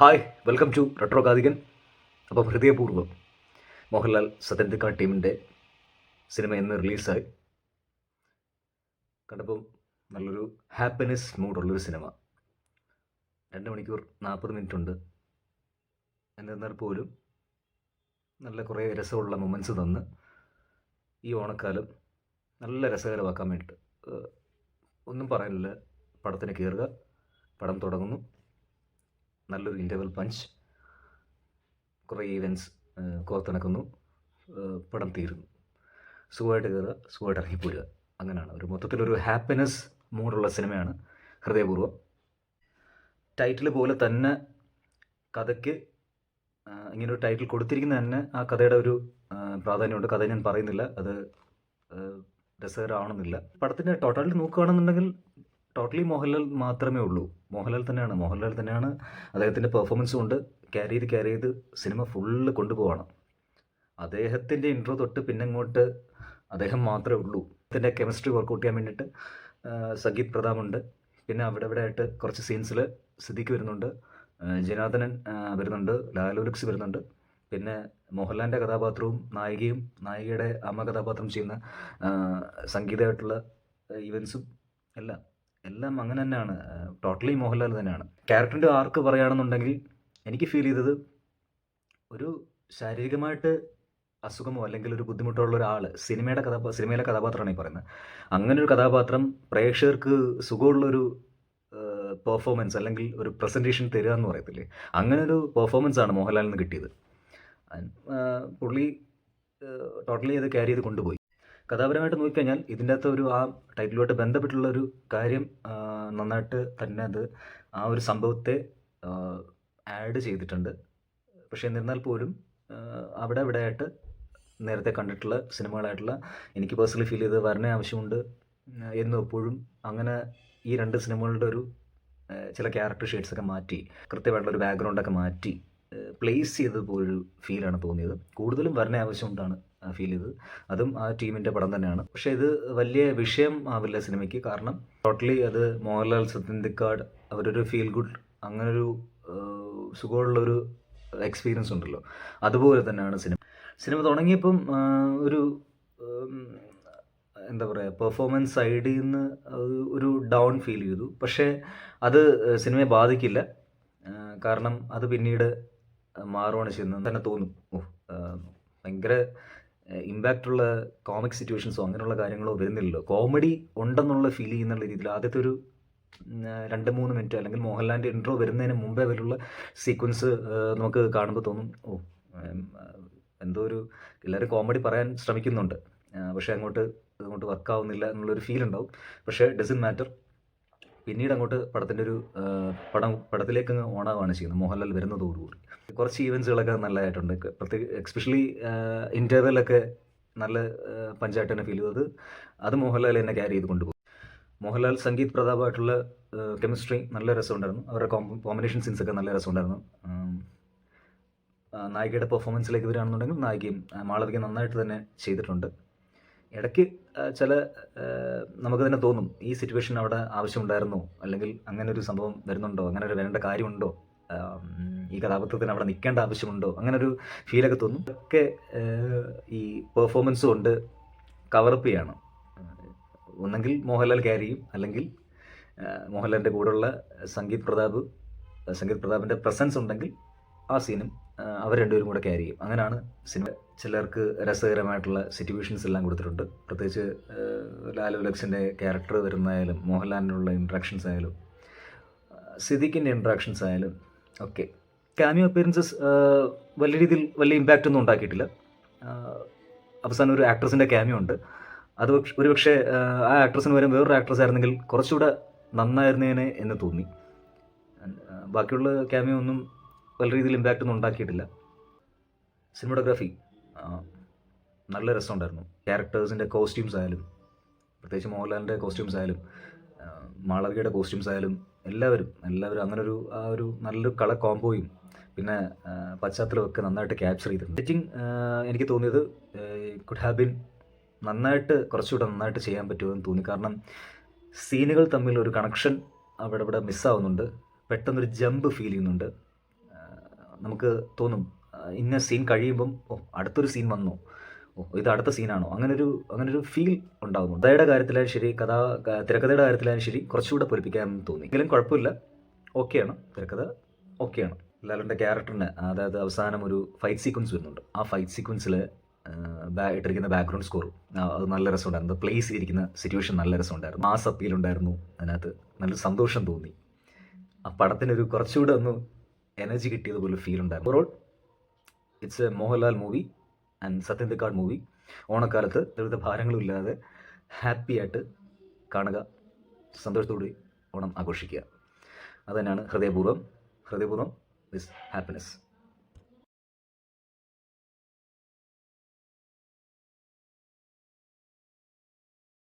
Hi welcome to retro കാതികൻ അപ്പം ഹൃദയപൂർവം മോഹൻലാൽ സത്യന്തിക്ക ടീമിന്റെ സിനിമ ഇന്ന് റിലീസായി. കണ്ടപ്പം നല്ലൊരു ഹാപ്പിനെസ് മൂഡുള്ളൊരു സിനിമ. രണ്ട് മണിക്കൂർ നാൽപ്പത് മിനിറ്റ് ഉണ്ട് എന്നിരുന്നാൽ പോലും നല്ല കുറേ രസമുള്ള മൊമെന്റ്സ് തന്ന് ഈ ഓണക്കാലം നല്ല രസകരമാക്കാൻ വേണ്ടിയിട്ട് ഒന്നും പറയാനില്ല. പടത്തിന് കയറുക പടം തുടങ്ങുന്നു. നല്ലൊരു ഇന്റർവൽ പഞ്ച് കുറേ ഈവൻസ് കോർത്തിണക്കുന്നു. പടം തീരുന്നു. സുഖമായിട്ട് കയറുക സുഖമായിട്ട് ഇറങ്ങിപ്പോരുക. അങ്ങനെയാണ്. ഒരു മൊത്തത്തിലൊരു ഹാപ്പിനെസ് മൂഡുള്ള സിനിമയാണ് ഹൃദയപൂർവം. ടൈറ്റിൽ പോലെ തന്നെ കഥയ്ക്ക് ഇങ്ങനൊരു ടൈറ്റിൽ കൊടുത്തിരിക്കുന്ന തന്നെ ആ കഥയുടെ ഒരു പ്രാധാന്യമുണ്ട്. കഥ ഞാൻ പറയുന്നില്ല. അത് രസകരമാണെന്നില്ല പടത്തിന്റെ ടോട്ടാലിറ്റി നോക്കുകയാണെന്നുണ്ടെങ്കിൽ ടോട്ടലി മോഹൻലാൽ മാത്രമേ ഉള്ളൂ. മോഹൻലാൽ തന്നെയാണ്. മോഹൻലാൽ തന്നെയാണ് അദ്ദേഹത്തിന്റെ പെർഫോമൻസ് കൊണ്ട് ക്യാരി ചെയ്ത് ക്യാരി ചെയ്ത് സിനിമ ഫുള്ള് കൊണ്ടുപോവാണ്. അദ്ദേഹത്തിന്റെ ഇൻട്രോ തൊട്ട് പിന്നെ ഇങ്ങോട്ട് അദ്ദേഹം മാത്രമേ ഉള്ളൂ. അതിന്റെ കെമിസ്ട്രി വർക്കൗട്ട് ചെയ്യാൻ വേണ്ടിയിട്ട് സഗീത് പ്രതാപുണ്ട്. പിന്നെ അവിടെ ഇവിടെ ആയിട്ട് കുറച്ച് സീൻസിൽ സിദ്ദിഖ് വരുന്നുണ്ട്. ജനാർദ്ദനൻ വരുന്നുണ്ട്. ലാലുലക്സ് വരുന്നുണ്ട്. പിന്നെ മോഹൻലാലിന്റെ കഥാപാത്രവും നായികയും നായികയുടെ അമ്മ കഥാപാത്രം ചെയ്യുന്ന സംഗീതമായിട്ടുള്ള ഇവൻസും എല്ലാം. എല്ലാം അങ്ങനെ തന്നെയാണ്. ടോട്ടലി മോഹൻലാൽ തന്നെയാണ്. ക്യാരക്ടറിന്റെ ആർക്ക് പറയുകയാണെന്നുണ്ടെങ്കിൽ എനിക്ക് ഫീൽ ചെയ്തത് ഒരു ശാരീരികമായിട്ട് അസുഖമോ അല്ലെങ്കിൽ ഒരു ബുദ്ധിമുട്ടുള്ള ഒരാൾ സിനിമയുടെ കഥാപാ സിനിമയിലെ കഥാപാത്രമാണ് ഈ പറയുന്നത്. അങ്ങനെ ഒരു കഥാപാത്രം പ്രേക്ഷകർക്ക് സുഖമുള്ളൊരു പെർഫോമൻസ് അല്ലെങ്കിൽ ഒരു പ്രസന്റേഷൻ തരിക എന്ന് പറയത്തില്ലേ? അങ്ങനെ ഒരു പെർഫോമൻസ് ആണ് മോഹൻലാലിന് കിട്ടിയത്. പുള്ളി ടോട്ടലി അത് ക്യാരി ചെയ്ത് കൊണ്ടുപോയി. കഥാപരമായിട്ട് നോക്കിക്കഴിഞ്ഞാൽ ഇതിന്റെ അകത്ത് ഒരു ആ ടൈറ്റിലുമായിട്ട് ബന്ധപ്പെട്ടുള്ള ഒരു കാര്യം നന്നായിട്ട് തന്നെ അത് ആ ഒരു സംഭവത്തെ ആഡ് ചെയ്തിട്ടുണ്ട്. പക്ഷേ എന്നിരുന്നാൽ പോലും അവിടെ ഇവിടെ ആയിട്ട് നേരത്തെ കണ്ടിട്ടുള്ള സിനിമകളായിട്ടുള്ള എനിക്ക് പേഴ്സണലി ഫീൽ ചെയ്ത് വരണ ആവശ്യമുണ്ട് എന്നും എപ്പോഴും അങ്ങനെ ഈ രണ്ട് സിനിമകളുടെ ഒരു ചില ക്യാരക്ടർ ഷെയ്ഡ്സ് ഒക്കെ മാറ്റി കൃത്യമായിട്ടുള്ള ഒരു ബാക്ക്ഗ്രൗണ്ടൊക്കെ മാറ്റി പ്ലേസ് ചെയ്തതുപോലൊരു ഫീലാണ് തോന്നിയത്. കൂടുതലും വരണ ആവശ്യമുണ്ടാണ്. ഫീൽ ചെയ്തത്. അതും ആ ടീമിന്റെ പടം തന്നെയാണ്. പക്ഷേ ഇത് വലിയ വിഷയം ആവില്ല സിനിമയ്ക്ക്. കാരണം ടോട്ടലി അത് മോഹൻലാൽ സത്യന്തിക്കാട് അവരൊരു ഫീൽ ഗുഡ് അങ്ങനൊരു സുഖമുള്ള സുഖമുള്ളൊരു എക്സ്പീരിയൻസ് ഉണ്ടല്ലോ. അതുപോലെ തന്നെയാണ് സിനിമ. സിനിമ തുടങ്ങിയപ്പം ഒരു എന്താ പറയുക പെർഫോമൻസ് സൈഡിൽ നിന്ന് ഒരു- ഡൗൺ ഫീൽ ചെയ്തു. പക്ഷേ അത് സിനിമയെ ബാധിക്കില്ല. കാരണം അത് പിന്നീട് മാറുകയാണ് ചെയ്യുന്നത്. തന്നെ തോന്നും. ഭയങ്കര ഇമ്പാക്റ്റ് ഉള്ള കോമിക് സിറ്റുവേഷൻസോ അങ്ങനെയുള്ള കാര്യങ്ങളോ വരുന്നില്ലല്ലോ. കോമഡി ഉണ്ടെന്നുള്ള ഫീൽ ചെയ്യുന്നുള്ള രീതിയിൽ ആദ്യത്തെ ഒരു രണ്ട് മൂന്ന് മിനിറ്റ് അല്ലെങ്കിൽ മോഹൻലാലിന്റെ ഇൻട്രോ വരുന്നതിന് മുമ്പേ വരെയുള്ള സീക്വൻസ് നമുക്ക് കാണുമ്പോൾ തോന്നും ഓ എന്തോ ഒരു എല്ലാവരും കോമഡി പറയാൻ ശ്രമിക്കുന്നുണ്ട്. പക്ഷേ അങ്ങോട്ട് അങ്ങോട്ട് വർക്കാവുന്നില്ല എന്നുള്ളൊരു ഫീൽ ഉണ്ടാവും. പക്ഷേ ഡസൻ മാറ്റർ പിന്നീട് അങ്ങോട്ട് പടത്തിന്റെ ഒരു പടം പടത്തിലേക്ക് അങ്ങ് ഓണാവാണ് ചെയ്യുന്നത്. മോഹൻലാൽ വരുന്നതോടുകൂടി. കുറച്ച് ഈവൻസുകളൊക്കെ നല്ലതായിട്ടുണ്ട്. പ്രത്യേക എക്സ്പെഷ്യലി ഇന്റർവെല്ലൊക്കെ നല്ല ആ, പഞ്ചായത്ത് തന്നെ ഫീൽ ചെയ്തത്. അത് മോഹൻലാൽ എന്നെ ക്യാരി ചെയ്ത് കൊണ്ടുപോകും മോഹൻലാൽ സംഗീത് പ്രതാപമായിട്ടുള്ള കെമിസ്ട്രി നല്ല രസമുണ്ടായിരുന്നു. അവരുടെ കോമ്പിനേഷൻ സീൻസ് ഒക്കെ നല്ല രസമുണ്ടായിരുന്നു. നായികയുടെ പെർഫോമൻസിലേക്ക് വരികയാണെന്നുണ്ടെങ്കിൽ നായികയും മാളവിക നന്നായിട്ട് തന്നെ ചെയ്തിട്ടുണ്ട്. ഇടയ്ക്ക് ചില നമുക്ക് തന്നെ തോന്നും ഈ സിറ്റുവേഷൻ അവിടെ ആവശ്യമുണ്ടായിരുന്നോ? അല്ലെങ്കിൽ അങ്ങനെ ഒരു സംഭവം വരുന്നുണ്ടോ? അങ്ങനെ ഒരു വരേണ്ട കാര്യമുണ്ടോ? ഈ കഥാപാത്രത്തിന് അവിടെ നിൽക്കേണ്ട ആവശ്യമുണ്ടോ? അങ്ങനെ ഒരു ഫീലൊക്കെ തോന്നും. ഒക്കെ ഈ പെർഫോമൻസ് കൊണ്ട് കവറപ്പ് ചെയ്യാണ്. ഒന്നെങ്കിൽ മോഹൻലാൽ ക്യാരിയും അല്ലെങ്കിൽ മോഹൻലാലിന്റെ കൂടെയുള്ള സംഗീത് പ്രതാപ് സംഗീത് പ്രതാപിന്റെ പ്രസൻസ് ഉണ്ടെങ്കിൽ ആ സീനും അവർ രണ്ടുപേരും കൂടെ ക്യാരി ചെയ്യും. അങ്ങനെയാണ് സിനിമ ചിലർക്ക് രസകരമായിട്ടുള്ള സിറ്റുവേഷൻസ് എല്ലാം കൊടുത്തിട്ടുണ്ട്. പ്രത്യേകിച്ച് ലാലു ലക്സിന്റെ ക്യാരക്ടർ വരുന്നതായാലും മോഹൻലാലിനുള്ള ഇൻട്രാക്ഷൻസ് ആയാലും സിദ്ദിഖിന്റെ ഇൻട്രാക്ഷൻസ് ആയാലും ഒക്കെ. ക്യാമിയോ അപ്പിയറൻസസ് വലിയ രീതിയിൽ വലിയ ഇമ്പാക്റ്റ് ഒന്നും ഉണ്ടാക്കിയിട്ടില്ല. അവസാനം ഒരു ആക്ട്രസിന്റെ ക്യാമിയോ ഉണ്ട്. അത് ഒരു പക്ഷേ ആ ആക്ട്രസിന് വരും വേറൊരു ആക്ട്രസ് ആയിരുന്നെങ്കിൽ കുറച്ചുകൂടെ നന്നായിരുന്നേനെ എന്ന് തോന്നി. ബാക്കിയുള്ള ക്യാമിയോ ഒന്നും വലിയ രീതിയിൽ ഇമ്പാക്റ്റ് ഒന്നും ഉണ്ടാക്കിയിട്ടില്ല. സിനിമഗ്രാഫി നല്ല രസമുണ്ടായിരുന്നു. ക്യാരക്ടേഴ്സിന്റെ കോസ്റ്റ്യൂംസ് ആയാലും പ്രത്യേകിച്ച് മോഹൻലാലിന്റെ കോസ്റ്റ്യൂംസ് ആയാലും മാളവികയുടെ കോസ്റ്റ്യൂംസ് ആയാലും എല്ലാവരും എല്ലാവരും അങ്ങനെ ഒരു ആ ഒരു നല്ലൊരു കളർ കോംബോയും പിന്നെ പശ്ചാത്തലമൊക്കെ നന്നായിട്ട് ക്യാപ്ചർ ചെയ്തിട്ടുണ്ട്. എഡിറ്റിംഗ് എനിക്ക് തോന്നിയത് കുഡ് ഹാവ് ബിൻ നന്നായിട്ട് കുറച്ചുകൂടെ നന്നായിട്ട് ചെയ്യാൻ പറ്റുമെന്ന് തോന്നി. കാരണം സീനുകൾ തമ്മിൽ ഒരു കണക്ഷൻ അവിടെ ഇവിടെ മിസ്സാവുന്നുണ്ട് പെട്ടെന്നൊരു ജമ്പ് ഫീൽ ചെയ്യുന്നുണ്ട്. നമുക്ക് തോന്നും ഇന്ന സീൻ കഴിയുമ്പം ഓ അടുത്തൊരു സീൻ വന്നോ? ഓ ഇത് അടുത്ത സീനാണോ അങ്ങനൊരു അങ്ങനൊരു ഫീൽ ഉണ്ടാകുന്നു കഥയുടെ കാര്യത്തിലായാലും ശരി കഥ തിരക്കഥയുടെ കാര്യത്തിലായാലും ശരി കുറച്ചുകൂടെ പൊലിപ്പിക്കാൻ തോന്നി. എങ്കിലും കുഴപ്പമില്ല. ഓക്കെയാണ് തിരക്കഥ ഓക്കെയാണ് ലാലിന്റെ ക്യാരക്ടറിന് അതായത് അവസാനം ഒരു ഫൈറ്റ് സീക്വൻസ് വരുന്നുണ്ട്. ആ ഫൈറ്റ് സീക്വൻസിൽ ഇട്ടിരിക്കുന്ന ബാക്ക്ഗ്രൗണ്ട് സ്കോർ അത് നല്ല രസമുണ്ടായിരുന്നു. പ്ലേസ് ചെയ്തിരിക്കുന്ന സിറ്റുവേഷൻ നല്ല രസമുണ്ടായിരുന്നു. ആ സപ്പീലുണ്ടായിരുന്നു അതിനകത്ത് നല്ലൊരു സന്തോഷം തോന്നി. ആ പടത്തിനൊരു കുറച്ചുകൂടെ ഒന്ന് എനർജി കിട്ടിയതുപോലെ ഫീൽ ഉണ്ടായിരുന്നു. All it's a Mohanlal movie and Sathyan Anthikad movie ഓണക്കാലത്ത് വിവിധ ഹാപ്പി ആയിട്ട് കാണുക സന്തോഷത്തോടെ ഓണം ആഘോഷിക്കുക. അതുതന്നെയാണ് ഹൃദയപൂർവം ഹൃദയപൂർവം വിസ് ഹാപ്പിനെസ്